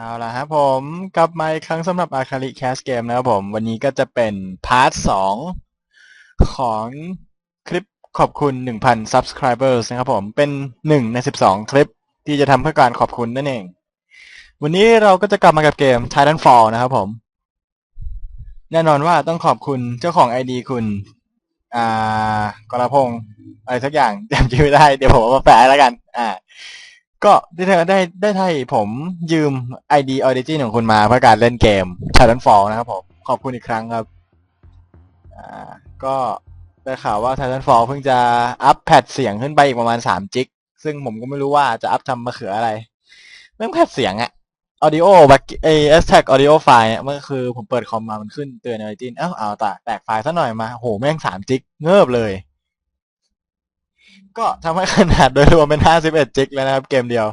เอาละครับผมกลับมาอีกครั้งสำหรับอาคาริแคสเกมนะครับผม วันนี้ก็จะเป็นพาร์ทสองของคลิปขอบคุณ 1,000 subscribers นะครับผมเป็นหนึ่งใน 12 คลิปที่จะทำเพื่อการขอบคุณนั่นเอง วันนี้เราก็จะกลับมากับเกม Titanfall นะครับผม แน่นอนว่าต้องขอบคุณเจ้าของ ID คุณ อ่ากรพงศ์อะไรสักอย่างจำชื่อไม่ได้ เดี๋ยวผมเอามาแปะแล้วกัน อ่า ก็ได้ได้ได้ได้ให้ผมยืม ID Origin ของคุณมาเพื่อการเล่นเกม Titanfall นะครับผม ขอบคุณอีกครั้งครับ อ่า ก็ได้ข่าวว่า Titanfall เพิ่งจะอัปแพดเสียงขึ้นไปอีกประมาณ3จิก ซึ่งผมก็ไม่รู้ว่าจะอัพทำมาเขืออะไร เรื่องแพดเสียงอะ audio บักเอ extract audio file เนี่ยมันก็คือผมเปิดคอมมามันขึ้นเตือน Origin เอ้าเอาแต่แตกไฟล์ซะหน่อยมาโหแม่ง3จิกเงิบเลย ก็ทำให้ขนาดโดยรวมเป็น 51 จิกแล้วนะครับ เกมเดียว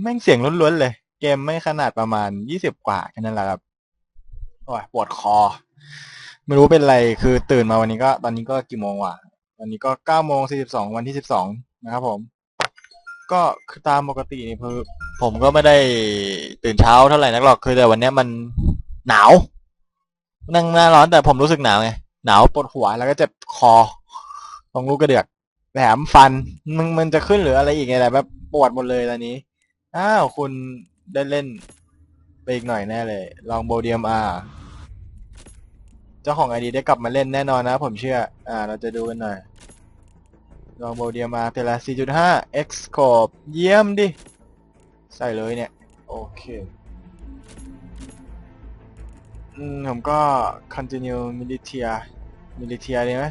แม่งเสียงล้วนๆเลย เกมไม่ขนาดประมาณ 20 กว่าแค่นั้นแหละครับโอ้ยปวดคอ ไม่รู้เป็นไรคือตื่นมาวันนี้ก็ ตอนนี้ก็กี่โมงวะวันนี้ก็9โมง42 วันที่ 12 นะครับผม ก็คือตามปกตินี่คือผมก็ไม่ได้ตื่นเช้าเท่าไหร่นักหรอกคือแต่วันนี้มันหนาว นั่งหน้าร้อนแต่ผมรู้สึกหนาวไงหนาวปวดหัวแล้วก็เจ็บคอตรงลูกกระเดือก แถมฟันมันมันจะขึ้นหรืออะไรอีกไงแต่แบบปวดหมดเลยตอนนี้ อ้าว คุณได้เล่นไปอีกหน่อยแน่เลย ลองโบเดียมอาเจ้าของไอดีได้กลับมาเล่นแน่นอนนะ ผมเชื่อ อ่า เราจะดูกันหน่อย ลองโบเดียมอาเทละ4.5 X scope เยี่ยมดิ ใส่เลยเนี่ย โอเค อืม ผมก็ continue militia militia ดีไหม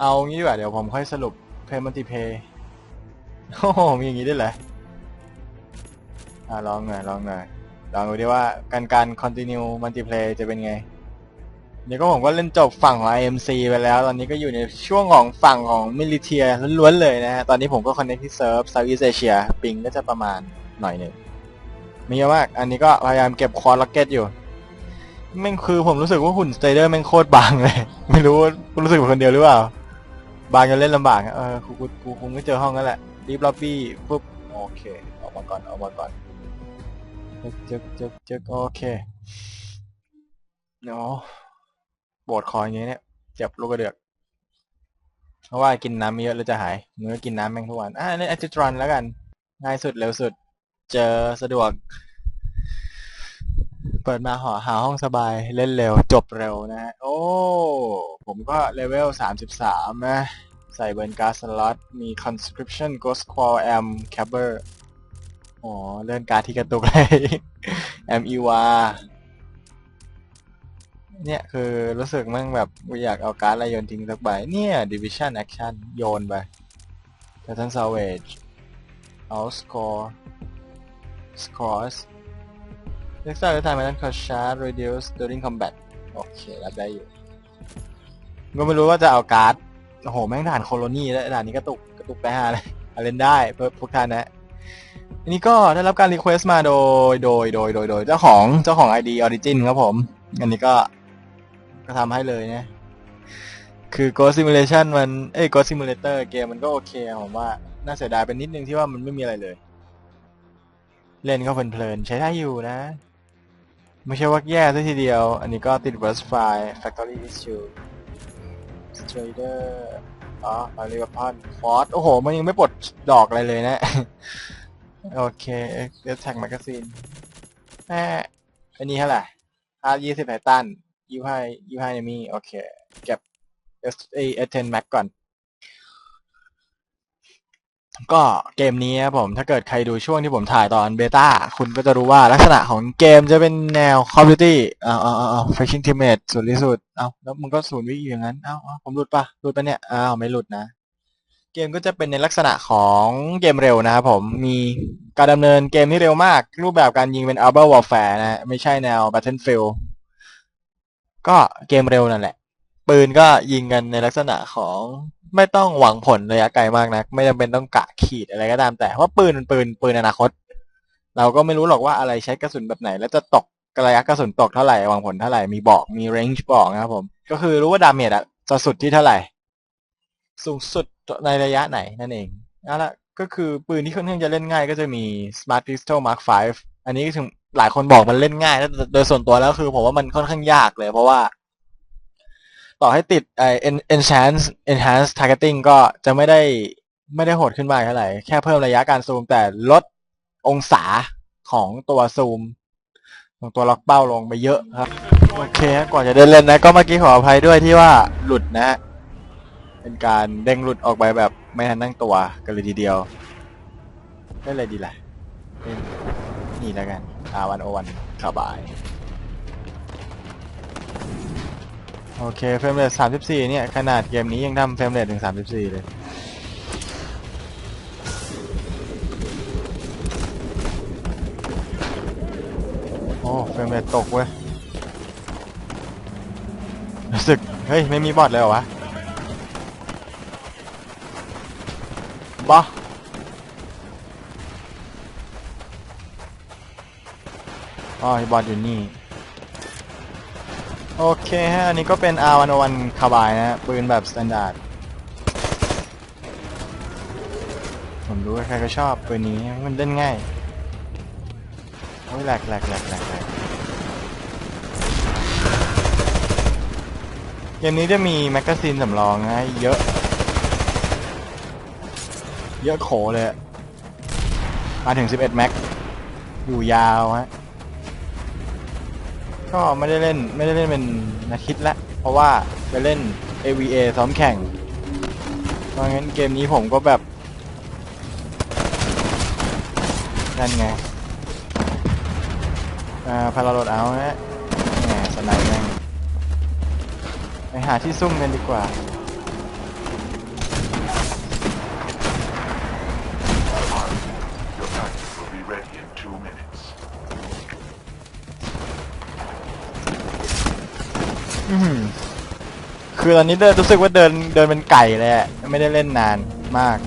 เอางี้ดีกว่าเดี๋ยวผมค่อยสรุป pay multi pay โอ้โหมีอย่างนี้ด้วยเหรออ่าลองหน่อยลองหน่อยลองดูดิว่าการการ continue multiplay จะเป็นไง เดี๋ยวก็ผมก็เล่นจบฝั่งของ IMC ไปแล้ว ตอนนี้ก็อยู่ในช่วงของฝั่งของ Militia ล้วนๆเลยนะฮะ ตอนนี้ผมก็ connect ที่ serve Southeast Asia ปิงก็จะประมาณหน่อยหนึ่งม่เยอะมาก อันนี้ก็พยายามเก็บคอร์ล็อกเก็ตอยู่แม่งคือผมรู้สึกว่าหุ่นสเตเดอร์แม่งโคตรบางเลย ไม่รู้คุณรู้สึกเป็นคนเดียวหรือเปล่า บางจนเล่นลำบากอะเออกูกูกูคงไม่เจอห้องนั่นแหละรีบล็อบบี้ปุ๊บโอเคออกมาก่อนออกมาก่อนจึกจึกจึกโอเคเนาะปวดคออย่างเงี้ยเนี่ยเจ็บลูกกระเดือก เพราะว่ากินน้ำเยอะแล้วจะหายเนื้อกินน้ำแม่งทุกวันอะนี่แอจิตรอนแล้วกันง่ายสุดเร็วสุด เจอสะดวก เปิดมาหอหาห้องสบายเล่นเร็ว จบเร็วนะฮะโอ้ ผมก็เลเวล 33 นะ ใส่เบิร์นการ์สล็อตมี conscription ghost qual am caber อ๋อ เลื่อนการ์ดที่กระตุกเลย am e w a เนี่ยคือรู้สึกมั่งแบบอยากเอาการ์ดอะไรโยนทิ้งสักใบเนี่ย division action โยนไป pattern salvage our score scores out score scores next time time pattern cost charge reduce during combat โอเครับได้อยู่ก็ไม่รู้ว่าจะเอาการ์ดโอ้โห แม่งด่านโคโลนีแล้วด่านนี้กระตุกกระตุกไปหาเลยเอาเล่นได้เพื่อพวกท่านนะ อันนี้ก็ได้รับการรีเควสต์มาโดยโดยโดยโดยโดยเจ้าของเจ้าของ ID Origin ครับผม อันนี้ก็ก็ทำให้เลยนะคือ Ghost Simulation มันเอ้ย Ghost Simulator เกมมันก็โอเคผมว่า น่าเสียดายเป็นนิดนึงที่ว่ามันไม่มีอะไรเลย เล่นก็เพลินๆใช้ได้อยู่นะ ไม่ใช่ว่าแย่ซะทีเดียว อันนี้ก็ติด burst file factory issue trader อ๋ออาริวพอนฟอร์ดโอ้โห มันยังไม่ปลดดอกอะไรเลยนะ โอเคเอสแท็กแมกกาซีนแม่อันนี้เท่าไหร่ห้ายี่สิบไททันยี่ห้ายี่ห้าเนมีโอเค เก็บเอสเอเอเทนแม็กก่อน ก็เกมนี้ครับผมถ้าเกิดใครดูช่วงที่ผมถ่ายตอนเบต้าคุณก็จะรู้ว่าลักษณะของเกมจะเป็นแนว Call of Duty อ้าวอ้าวอ้าว Fishing Teammate สุดที่สุดเอ้าแล้วมึงก็ศูนย์วิอย่างนั้นเอ้าวผมหลุดปะหลุดปะเนี่ยอ้าวไม่หลุดนะ เกมก็จะเป็นในลักษณะของเกมเร็วนะครับผมมีการดำเนินเกมที่เร็วมาก รูปแบบการยิงเป็น Urban Warfare นะ ไม่ใช่แนว Battlefield ก็เกมเร็วนั่นแหละ ปืนก็ยิงกันในลักษณะของ ไม่ต้องหวังผลระยะไกลมากนะไม่จำเป็นต้องกะขีดอะไรก็ตามแต่ เพราะปืนมันปืนปืนอนาคต เราก็ไม่รู้หรอกว่าอะไรใช้กระสุนแบบไหน แล้วจะตกระยะกระสุนตกเท่าไหร่หวังผลเท่าไหร่มีบอกมีเรนจ์บอกนะครับผม ก็คือรู้ว่าดาเมจอะจะสุดที่เท่าไหร่ สูงสุดในระยะไหนนั่นเองเอาละก็คือปืนที่ค่อนข้างจะเล่นง่ายก็จะมี Smart Pistol Mark 5 อันนี้ถึงหลายคนบอกมันเล่นง่ายแต่โดยส่วนตัวแล้วคือผมว่ามันค่อนข้างยากเลยเพราะว่า ต่อให้ติดไอ้ enhance enhance targeting ก็จะไม่ได้ไม่ได้โหดขึ้นมากเท่าไหร่ แค่เพิ่มระยะการซูม แต่ลดองศาของตัวซูม ของตัวล็อกเป้าลงไปเยอะครับ โอเคก่อนจะเดินเล่นนะ ก็เมื่อกี้ขออภัยด้วยที่ว่าหลุดนะ เป็นการเด้งหลุดออกไปแบบไม่ทันตั้งตัวกันเลยทีเดียวได้เลยดีแหละเล่นนี่แล้วกัน R1 O1 สบาย โอเคเฟรมเรท34เนี่ย ขนาดเกมนี้ยังทำเฟรมเรทถึง34เลย โอ้เฟรมเรทตกเว้ย รู้สึก เฮ้ย ไม่มีบอทเลยเหรอวะบ้าอ๋อบอทอยู่นี่ โอเคฮะ อันนี้ก็เป็น R101 คาบายนะฮะ ปืนแบบสแตนดาร์ด ผมรู้ว่าใครก็ชอบปืนนี้ มันเล่นง่าย โอ้ยแหลกแหลกแหลกแหลกแหลกเกมนี้จะมีแมกกาซีนสำรองนะเยอะ เยอะโขเลยอะมาถึง 11 แม็ก อยู่ยาวฮะ ก็ไม่ได้เล่นไม่ได้เล่นเป็นอาทิตย์ละเพราะว่าไปเล่น AVA ซ้อมแข่งเพราะงั้นเกมนี้ผมก็แบบนั่นไงอ่าพาราโหลดเอาฮะแหมสไนด์แม่งไปหาที่ซุ่มกันดีกว่า อื้อหือคือตอนนี้เดินรู้สึกว่าเดินเดินเป็นไก่เลยอะไม่ได้เล่นนานมาก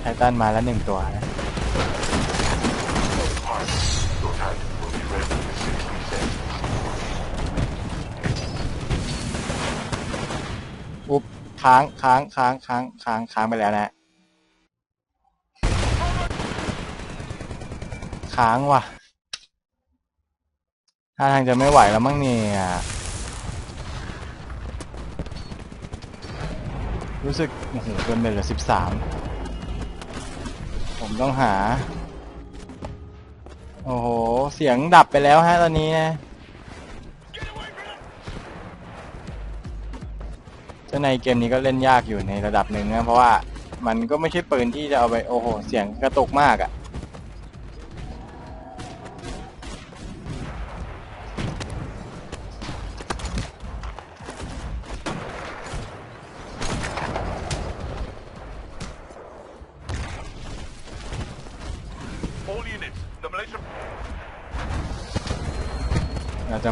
ไททันมาแล้วหนึ่งตัวนะ อุ๊บค้างค้างค้างค้างค้างค้างไปแล้วนะ ค้างว่ะท่าทางจะไม่ไหวแล้วมั้งเนี่ยรู้สึกโอ้โหเกินไปเหลือสิบสามผมต้องหา โอ้โห เสียงดับไปแล้วฮะตอนนี้นะจ้าในเกมนี้ก็เล่นยากอยู่ในระดับหนึ่งนะ เพราะว่ามันก็ไม่ใช่ปืนที่จะเอาไป โอ้โห เสียงกระตุกมากอะ่ะ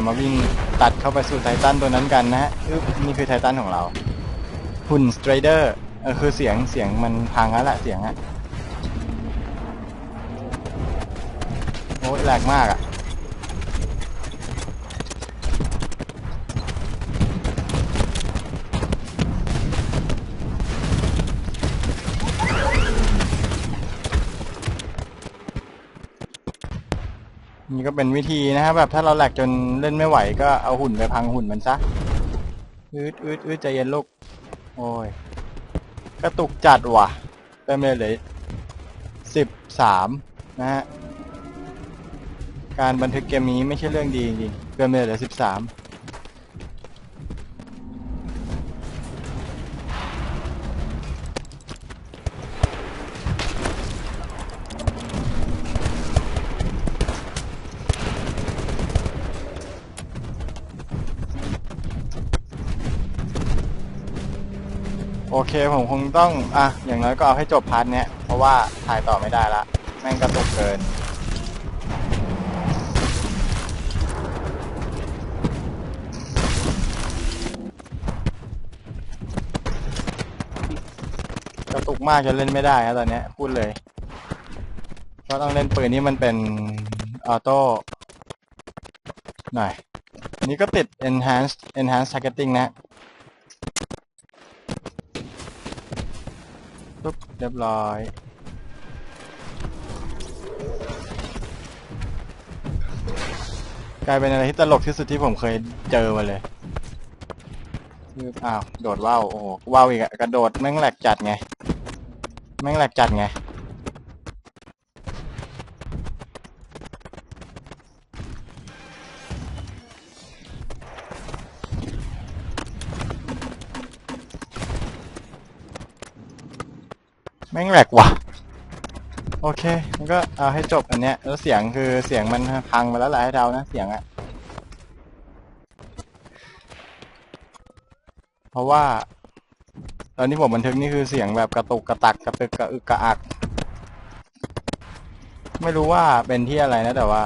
มาวิ่งตัดเข้าไปสู่ไททันตัวนั้นกันนะฮะนี่คือไททันของเราหุ่นสไตรเดอร์เออคือเสียงเสียงมันพังแล้วแหละเสียงอะโอ้ยแหลกมากอะ นี่ก็เป็นวิธีนะฮะแบบถ้าเราแหลกจนเล่นไม่ไหวก็เอาหุ่นไปพังหุ่นมันซะอืดอืดอืดใจเย็นลูกโอ้ยกระตุกจัดว่ะเต็มเลยเลยสิบสามนะฮะการบันทึกเกมนี้ไม่ใช่เรื่องดีจริงๆเต็มเลยเหลือสิบสาม โอเคผมคงต้องอะอย่างน้อยก็เอาให้จบพาร์ทเนี้ยเพราะว่าถ่ายต่อไม่ได้ละแม่งกระตุกเกิน กระตุกมากจนเล่นไม่ได้ครับตอนเนี้ยพูดเลยก็ต้องเล่นปืนที่มันเป็นออโต้หน่อยนนี้ก็ติด enhanced enhanced targeting นะ ปุ๊บ เรียบร้อยกลายเป็นอะไรที่ตลกที่สุดที่ผมเคยเจอมาเลยคืออ้าวโดดว่าวโอ้โหว่าวอีกอะกระโดดแม่งแหลกจัดไง แม่งแหลกจัดไง แม่งแหลกว่ะ โอเคมันก็เอาให้จบอันเนี้ย แล้วเสียงคือเสียงมันพังไปแล้วแหละให้เดานะเสียงอะเพราะว่า ตอนที่ผมบันทึกนี่คือเสียงแบบกระตุกกระตักกระตึกกระอึกกระอัก ไม่รู้ว่าเป็นที่อะไรนะแต่ว่า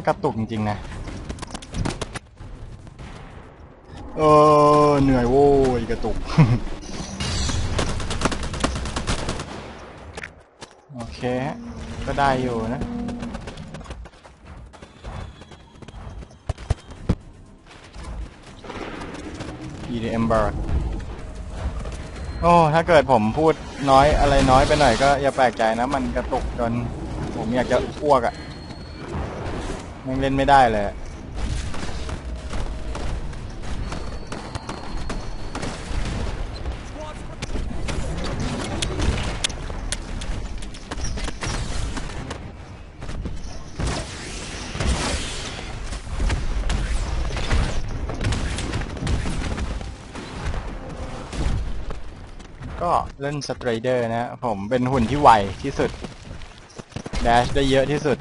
มันกระตุกจริงๆนะ เออเหนื่อยโว้ยกระตุก โอเค ก็ได้อยู่นะ EDM bar โอ้ ถ้าเกิดผมพูดน้อยอะไรน้อยไปหน่อยก็อย่าแปลกใจนะ มันกระตุกจนผมอยากจะอ้วกอะ่ะ ยังเล่นไม่ได้เลยก็เล่นสไตรเดอร์นะผมเป็นหุ่นที่ไวที่สุด แดชได้เยอะที่สุด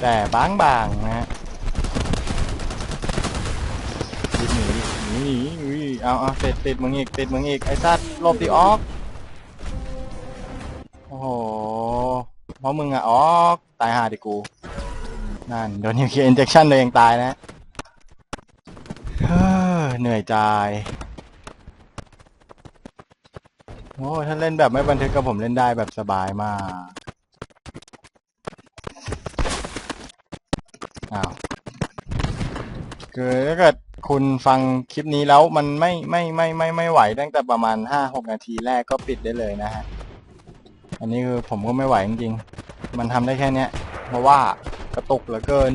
แต่บางบางๆนะฮะหนีหนีหนีเอาเอาติดติดมึงอีกติดมึงอีกไอ้สัตว์หลบดิออกโอ้โหเพราะมึงอะออกตายหาดิกูนั่นโดนนิวเคลียร์อินเจคชั่นเลยยังตายนะเฮ้อเหนื่อยใจโอ้ถ้าเล่นแบบไม่บันทึกกับผมเล่นได้แบบสบายมาก อ้าวคือถ้าเกิดคุณฟังคลิปนี้แล้วมันไม่ไม่ไม่ไม่ไม่ไหวตั้งแต่ประมาณห้าหกนาทีแรกก็ปิดได้เลยนะฮะ อันนี้คือผมก็ไม่ไหวจริงๆ มันทำได้แค่เนี้ย เพราะว่ากระตุกเหลือเกิน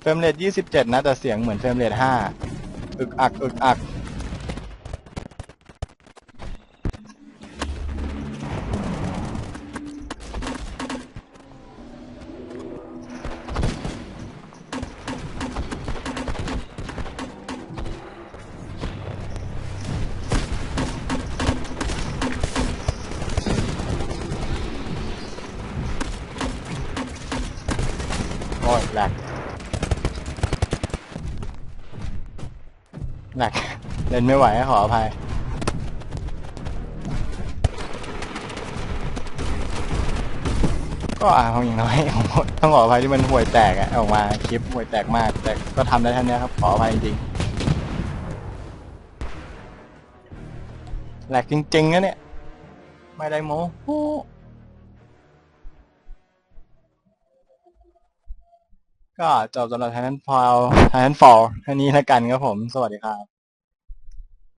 เฟรมเรทยี่สิบเจ็ดนะแต่เสียงเหมือนเฟรมเรทห้าอึกอักอึกอัก นไม่ไหวขออภัยก็อ่าของอย่างน้อยผมต้องขออภัยที่มันห่วยแตกอะออกมาคลิปห่วยแตกมาก แต่ก็ทำได้เท่านี้ครับ ขออภัยจริงๆแหลกจริงๆนะเนี่ย ไม่ได้โม้ก็จบสำหรับ Titanfall Titanfall แค่นี้แล้วกันครับผม สวัสดีครับ